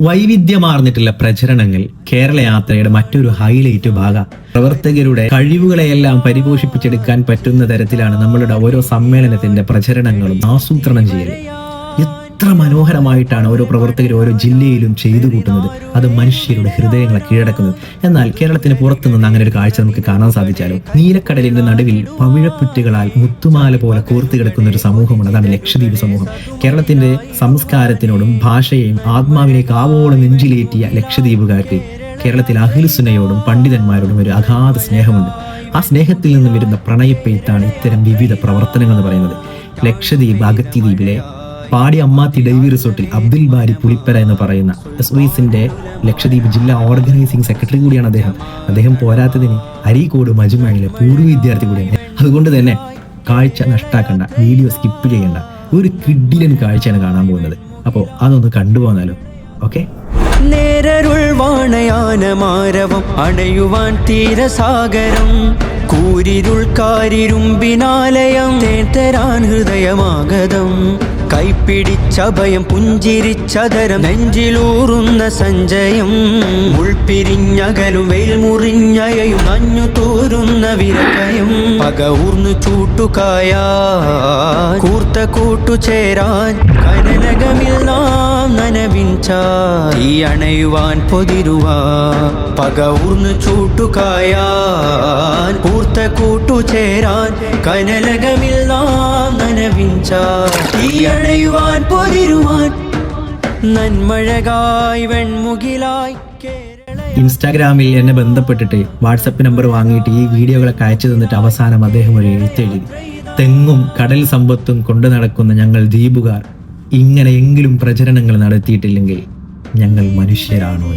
വൈവിധ്യമാർന്നിട്ടുള്ള പ്രചരണങ്ങൾ കേരള യാത്രയുടെ മറ്റൊരു ഹൈലൈറ്റ് ഭാഗ. പ്രവർത്തകരുടെ കഴിവുകളെയെല്ലാം പരിപോഷിപ്പിച്ചെടുക്കാൻ പറ്റുന്ന തരത്തിലാണ് നമ്മളുടെ ഓരോ സമ്മേളനത്തിന്റെ പ്രചരണങ്ങളും ആസൂത്രണം ചെയ്യൽ. എത്ര മനോഹരമായിട്ടാണ് ഓരോ പ്രവർത്തകർ ഓരോ ജില്ലയിലും ചെയ്തു കൂട്ടുന്നത്. അത് മനുഷ്യരുടെ ഹൃദയങ്ങളെ കീഴടക്കുന്നത്. എന്നാൽ കേരളത്തിന് പുറത്തുനിന്ന് അങ്ങനെ ഒരു കാഴ്ച നമുക്ക് കാണാൻ സാധിച്ചാലും? നീലക്കടലിന്റെ നടുവിൽ പവിഴപ്പുറ്റുകളാൽ മുത്തുമാല പോലെ കോർത്തു കിടക്കുന്ന ഒരു സമൂഹമാണ്. അതാണ് ലക്ഷദ്വീപ് സമൂഹം. കേരളത്തിന്റെ സംസ്കാരത്തിനോടും ഭാഷയെയും ആത്മാവിനെ കാവോളം നെഞ്ചിലേറ്റിയ ലക്ഷദ്വീപുകാർക്ക് കേരളത്തിൽ അഹിൽസുനയോടും പണ്ഡിതന്മാരോടും ഒരു അഗാധ സ്നേഹമുണ്ട്. ആ സ്നേഹത്തിൽ നിന്ന് വരുന്ന പ്രണയപ്പെയ്ത്താണ് ഇത്തരം വിവിധ പ്രവർത്തനങ്ങൾ എന്ന് പറയുന്നത്. ലക്ഷദ്വീപ് അഗത്തിദ്വീപിലെ പാടി അമ്മാത്തി ഡൈവി റിസോർട്ടിൽ അബ്ദുൽ ബാരി പുളിപ്പര എന്ന് പറയുന്ന എസ് ഒ എസിന്റെ ലക്ഷദ്വീപ് ജില്ലാ ഓർഗനൈസിംഗ് സെക്രട്ടറി കൂടിയാണ് അദ്ദേഹം. അദ്ദേഹം പോരാത്തതിന് അരീക്കോട് മജുമാനിലെ പൂർവ വിദ്യാർത്ഥി കൂടിയാണ്. അതുകൊണ്ട് തന്നെ കാഴ്ച നഷ്ടാക്കണ്ട വീഡിയോ സ്കിപ്പ് ചെയ്യണ്ട. ഒരു കിഡിലൻ കാഴ്ചയാണ് കാണാൻ പോകുന്നത്. അപ്പോൾ അതൊന്ന് കണ്ടുപോന്നാലോ. ഓക്കെ? നേരരുൾ വാണയാനമാരവം അണയുവാൻ തീരസാഗരം. കൂരിരുൾ കാരിരുമ്പിനാലയം തേത്തരാൻ ഹൃദയമാഗതം. കൈപ്പിടിച്ചഭയം പുഞ്ചിരിച്ചതരം നെഞ്ചിലൂറുന്ന സഞ്ചയം ഉൾപ്പിരിഞ്ഞകലും വെയിൽ മുറിഞ്ഞയയും നഞ്ഞു തോരുന്ന വിരകയും പക ഊർന്നു ചൂട്ടുകായ കൂർത്ത കൂട്ടുചേരാൻ കനനകമിൽ നാം നനവിഞ്ച ഈ അണയുവാൻ പൊതിരുവാ പക ഊർന്നു ചൂട്ടുകായ കൂർത്ത കൂട്ടുചേരാൻ കനലകമിൽ നാം നനവിഞ്ച ഈ അണയുവാൻ പൊതിരുവാൻ നന്മഴകായി വെൺമുകിലായി ഇൻസ്റ്റാഗ്രാമിൽ എന്നെ ബന്ധപ്പെട്ടിട്ട് വാട്സപ്പ് നമ്പർ വാങ്ങിയിട്ട് ഈ വീഡിയോകളൊക്കെ അയച്ചു തന്നിട്ട് അവസാനം അദ്ദേഹം ഒരു എഴുത്തെഴുതി. തെങ്ങും കടൽ സമ്പത്തും കൊണ്ടു നടക്കുന്ന ഞങ്ങൾ ദ്വീപുകാർ. ഇങ്ങനെയെങ്കിലും പ്രചരണങ്ങൾ നടത്തിയിട്ടില്ലെങ്കിൽ ഞങ്ങൾ മനുഷ്യരാണോ